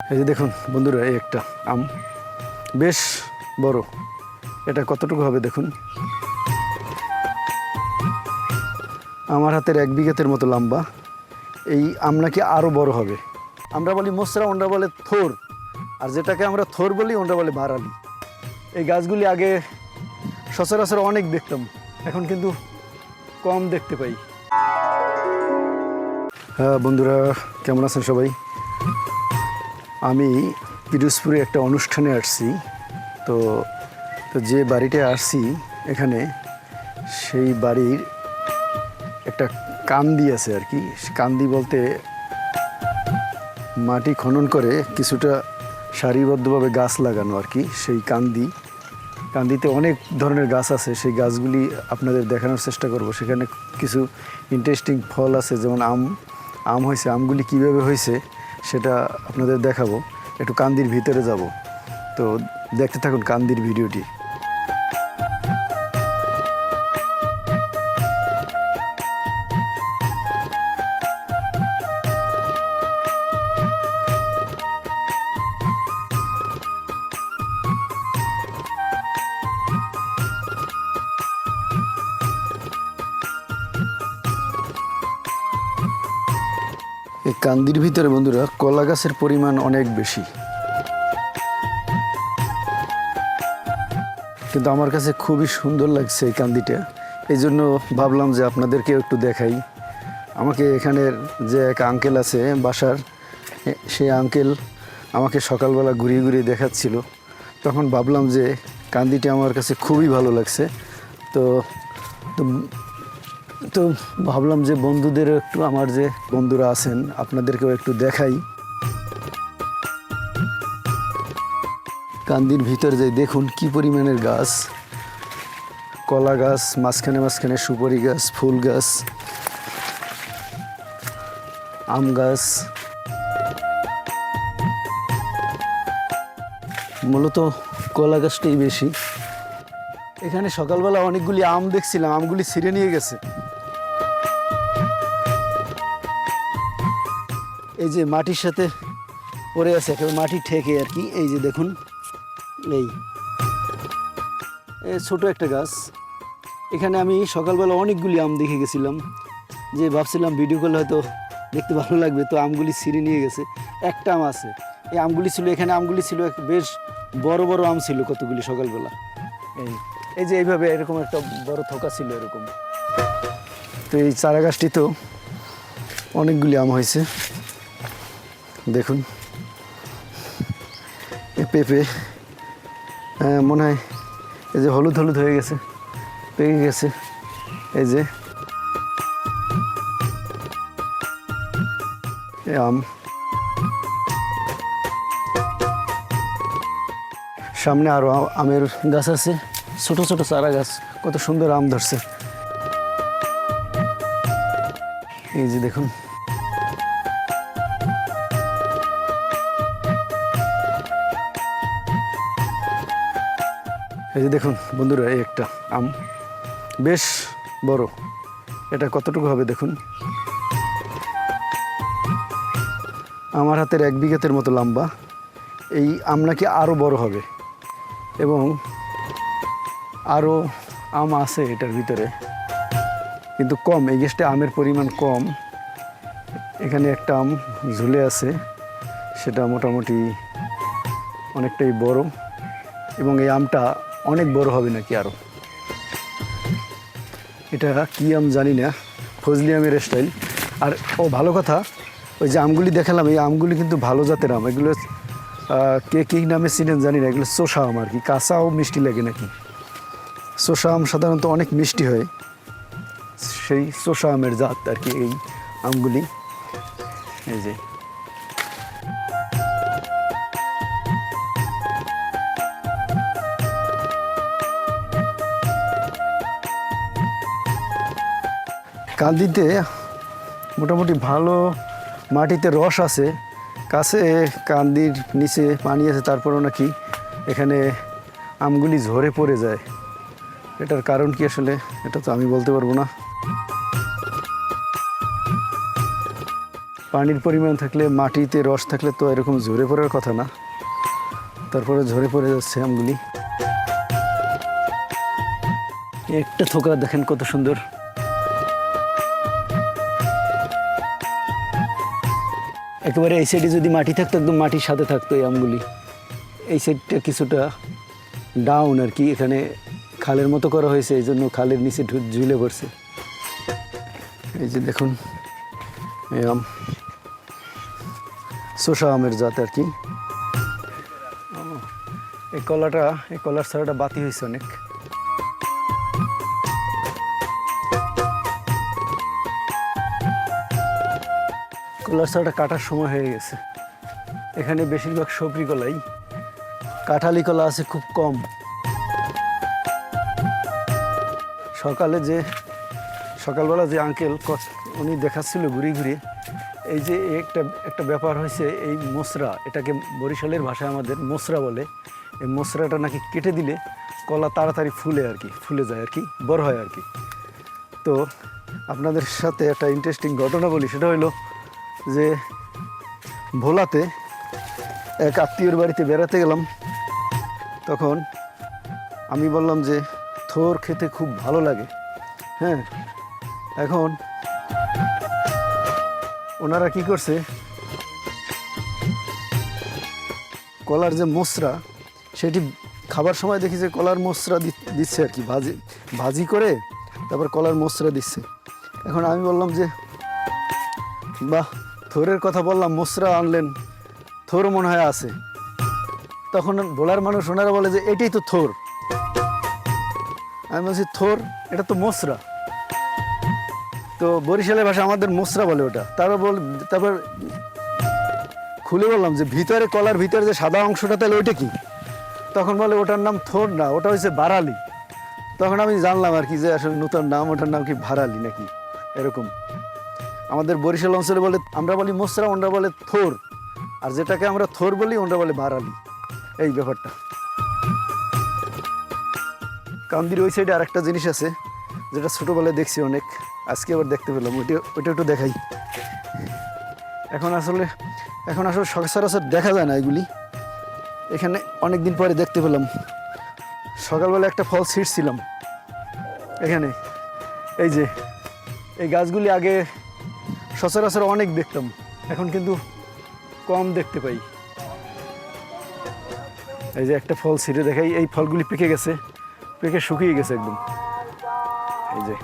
এই যে দেখুন বন্ধুরা, এই একটা আম। বেশ বড়। এটা কতটুকু হবে দেখুন? আমার হাতের এক বিঘাতের মতো লম্বা। এই আম নাকি আরও বড় হবে। আমরা বলি মোসরা, ওনরা বলে থোর। আর যেটাকে আমরা থোর বলি, ওনরা বলে বারালি। এই গাছগুলি আগে সচরাচর অনেক দেখতাম। এখন কিন্তু কম দেখতে পাই। হ্যাঁ বন্ধুরা, কেমন আছেন সবাই? আমি পিরোজপুরে একটা অনুষ্ঠানে আসছি। তো তো যে বাড়িতে আসছি এখানে, সেই বাড়ির একটা কান্দি আছে আর কি। কান্দি বলতে মাটি খনন করে কিছুটা সারিবদ্ধভাবে গাছ লাগানো আর কি, সেই কান্দি। কান্দিতে অনেক ধরনের গাছ আছে, সেই গাছগুলি আপনাদের দেখানোর চেষ্টা করব। সেখানে কিছু ইন্টারেস্টিং ফল আছে, যেমন আম। আম হয়েছে, আমগুলি কীভাবে হয়েছে সেটা আপনাদের দেখাবো। একটু কান্দির ভিতরে যাব। তো দেখতে থাকুন কান্দির ভিডিওটি। এই কান্দির ভিতরে বন্ধুরা, কলা গাছের পরিমাণ অনেক বেশি। কিন্তু আমার কাছে খুবই সুন্দর লাগছে এই কান্দিটা। এই জন্য ভাবলাম যে আপনাদেরকে একটু দেখাই। আমাকে এখানের যে এক আঙ্কেল আছে বাসার সেই আঙ্কেল আমাকে সকালবেলা ঘুরিয়ে ঘুরিয়ে দেখাচ্ছিল। তখন ভাবলাম যে কান্দিটা আমার কাছে খুবই ভালো লাগছে। তো তো ভাবলাম যে বন্ধুদের একটু, আমার যে বন্ধুরা আছেন, আপনাদেরকেও একটু দেখাই। কান্দির ভিতর যে দেখুন কি পরিমাণের গাছ। কলা গাছ, মাঝখানে মাঝখানে সুপারি গাছ, ফুল গাছ, আম গাছ। মূলত কলা গাছটাই বেশি। এখানে সকালবেলা অনেকগুলি আম দেখছিলাম, আমগুলি ছিঁড়ে নিয়ে গেছে। এই যে মাটির সাথে পড়ে আছে, একেবারে মাটি ঠেকে আর কি। এই যে দেখুন, এই। ছোট একটা গাছ। এখানে আমি সকালবেলা অনেকগুলি আম দেখে গেছিলাম। যে ভাবছিলাম ভিডিও করলে হয়তো দেখতে ভালো লাগবে, তো আমগুলি ছিঁড়ে নিয়ে গেছে। একটা আম আছে। এই আমগুলি ছিল, এখানে আমগুলি ছিল এক- বেশ বড় বড় আম ছিল কতগুলি সকালবেলা। এই এই যে এইভাবে এরকম একটা বড় থোকা ছিল এরকম। তো এই চারা গাছটি তো অনেকগুলি আম হয়েছে। দেখুন। পেঁপে মনে হয় এই যে হলুদ হলুদ হয়ে গেছে, পেকে গেছে। এই যে আম। সামনে আরও আমের গাছ আছে, ছোট ছোট চারা গাছ, কত সুন্দর আম ধরছে। এই যে দেখুন। এই যে দেখুন বন্ধুরা, এই একটা আম। বেশ বড়। এটা কতটুকু হবে দেখুন? আমার হাতের এক বিঘাতের মতো লম্বা। এই আম নাকি আরও বড় হবে। এবং আরও আম আছে এটার ভিতরে। কিন্তু কম, এই গাছটা আমের পরিমাণ কম। এখানে একটা আম ঝুলে আছে। সেটা মোটামুটি অনেকটাই বড়। এবং এই আমটা অনেক বড় হবে নাকি আরও এটা কি আম জানি না, ফজলি আমের স্টাইল আর, ও ভালো কথা, ওই যে আমগুলি দেখালাম, এই আমগুলি কিন্তু ভালো জাতের আম। এগুলো কে কী নামে চিনেন জানি না, এগুলো চোষা আম আর কি, কাঁচাও মিষ্টি লাগে নাকি? চোষা আম সাধারণত অনেক মিষ্টি হয়। সেই চোষা আমের জাত আর কি, এই আমগুলি। এই যে। কান্দিতে মোটামুটি ভালো মাটিতে রস আছে। কাছে কান্দির নিচে পানি আছে, তারপরেও নাকি এখানে আমগুলি ঝরে পড়ে যায়। এটার কারণ কি আসলে? এটা তো আমি বলতে পারব না। পানির পরিমাণ থাকলে, মাটিতে রস থাকলে তো এরকম ঝরে পড়ার কথা না। তারপরে ঝরে পড়ে যাচ্ছে আমগুলি। একটা থোকা দেখেন কত সুন্দর। একেবারে এই সাইডে যদি মাটি থাকতো, একদম মাটির সাথে থাকতো এই আমগুলি। এই সাইডটা কিছুটা ডাউন আর কি, এখানে খালের মতো করা হয়েছে, এই জন্য খালের নিচে ঢু- ঝুলে পড়ছে। এই যে দেখুন, এই আম শোষা আমের জাত আর কি। এই কলাটা, এই কলার ছাড়াটা বাতি হয়েছে অনেক। কলার কাটার সময় হয়ে গেছে। এখানে বেশিরভাগ সবরি কলাই, কাঁঠালি কলা আছে খুব কম। সকালে যে, সকালবেলা যে আঙ্কেল উনি দেখাচ্ছিল ঘুরে ঘুরে এই যে একটা একটা ব্যাপার হয়েছে, এই মোসরা, এটাকে বরিশালের ভাষায় আমাদের মোসরা বলে। এই মোসরাটা নাকি কেটে দিলে কলা তাড়াতাড়ি ফুলে আর কি, ফুলে যায় আর কি, বড় হয় আর কি। তো আপনাদের সাথে একটা ইন্টারেস্টিং ঘটনা বলি, সেটা হলো যে ভোলাতে এক আত্মীয়র বাড়িতে বেড়াতে গেলাম, তখন আমি বললাম যে, থোর খেতে খুব ভালো লাগে। হ্যাঁ এখন ওনারা কি করছে? কলার যে মশরা সেটি খাবার সময় দেখি যে কলার মশরা দিচ্ছে আর কি, ভাজি ভাজি করে তারপর কলার মশরা দিচ্ছে। এখন আমি বললাম যে, বাহ থোরের কথা বললাম মশরা আনলেন। থোর মনে হয় আছে। তখন ভোলার মানুষ ওনারা বলে যে, এটাই তো থোর। আমি বলছি, থোর? এটা তো মশরা তো বরিশালের ভাষা আমাদের মশরা বলে ওটা। তারপর বল, তারপর খুলে বললাম যে, ভিতরে কলার ভিতরে যে সাদা অংশটা, তাহলে ওইটা কি? তখন বলে, ওটার নাম থোর না, ওটা হচ্ছে বারালি। তখন আমি জানলাম আর কি যে, আসলে নতুন নাম, ওটার নাম কি ভারালি নাকি? এরকম। আমাদের বরিশাল অঞ্চলে বলে, আমরা বলি মশরা ওনরা বলে থোর। আর যেটাকে আমরা থোর বলি, ওনরা বলে বারালি। এই ব্যাপারটা। কান্দির ওই সাইডে আরেকটা জিনিস আছে, যেটা ছোটোবেলায় দেখছি অনেক। আজকে আবার দেখতে পেলাম, ওইটা ওইটা একটু দেখাই। এখন আসলে এখন আসলে সচরাচর দেখা যায় না এগুলি। এখানে অনেক দিন পরে দেখতে পেলাম। সকালবেলা একটা ফল ছিঁড়ছিলাম। এখানে, এই যে, এই গাছগুলি আগে সচরাচর অনেক দেখতাম, এখন কিন্তু কম দেখতে পাই। এই যে একটা ফল ছিঁড়ে দেখাই, এই ফলগুলি পেকে গেছে, পেকে শুকিয়ে গেছে একদম। এই যে।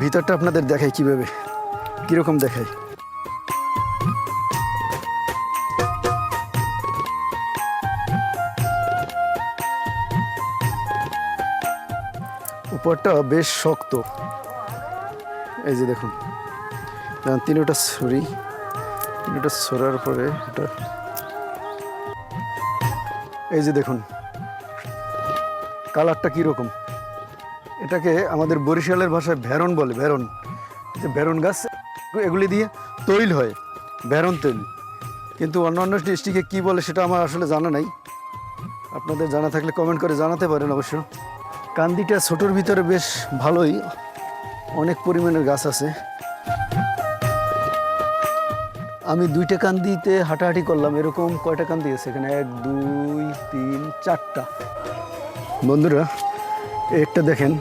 ভিতরটা আপনাদের দেখাই কীভাবে, কীরকম দেখাই। উপরটা বেশ শক্ত। এই যে দেখুন। যেমন তিনটা ছড়ি তিনটা ছড়ার পরে এটা এই যে দেখুন, কালারটা কীরকম এটাকে আমাদের বরিশালের ভাষায় ভেরন বলে ভেরন যে ভেরন গাছ, এগুলি দিয়ে তৈল হয় ভেরন তৈল। কিন্তু অন্যান্য ডিস্ট্রিক্টে কী বলে সেটা আমার আসলে জানা নাই। আপনাদের জানা থাকলে কমেন্ট করে জানাতে পারেন অবশ্য। কান্দিটা ছোটোর ভিতরে বেশ ভালোই। অনেক পরিমাণের গাছ আছে। আমি দুইটা কান্দিতে হাঁটাহাঁটি করলাম, এরকম কয়টা কান্দি আছে এখানে? এক, দুই, তিন, চারটা। বন্ধুরা, একটা দেখেন,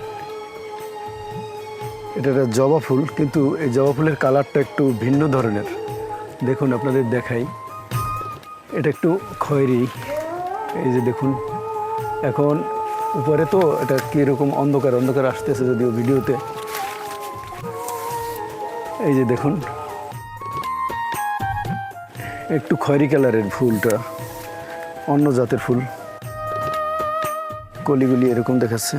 এটা একটা জবা ফুল, কিন্তু এই জবা ফুলের কালারটা একটু ভিন্ন ধরনের। দেখুন, আপনাদের দেখাই। এটা একটু খয়েরি। এই যে দেখুন, এখন উপরে তো এটা কীরকম অন্ধকার অন্ধকার আসতেছে যদিও ভিডিওতে। এই যে দেখুন। একটু খয়েরি কালারের ফুলটা, অন্য জাতের ফুল। কলিগুলি এরকম দেখাচ্ছে।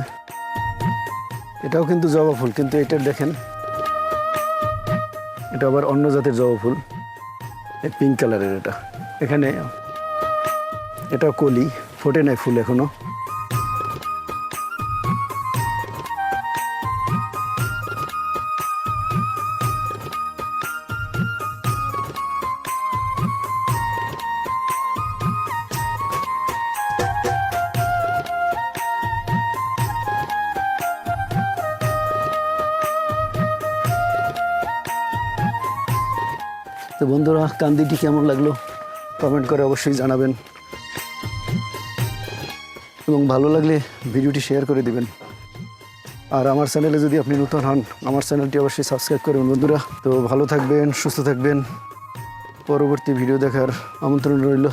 এটাও কিন্তু জবা ফুল, কিন্তু এটা দেখেন। এটা আবার অন্য জাতের জবা ফুল। পিঙ্ক কালারের এটা। এখানে এটা কলি, ফোটে নাই ফুল এখনও। তো বন্ধুরা, কান্দিটি কেমন লাগল? কমেন্ট করে অবশ্যই জানাবেন। এবং ভালো লাগলে ভিডিওটি শেয়ার করে দিবেন। আর আমার চ্যানেলে যদি আপনি নতুন হন, আমার চ্যানেলটি অবশ্যই সাবস্ক্রাইব করবেন বন্ধুরা। তো ভালো থাকবেন, সুস্থ থাকবেন। পরবর্তী ভিডিও দেখার আমন্ত্রণ রইল।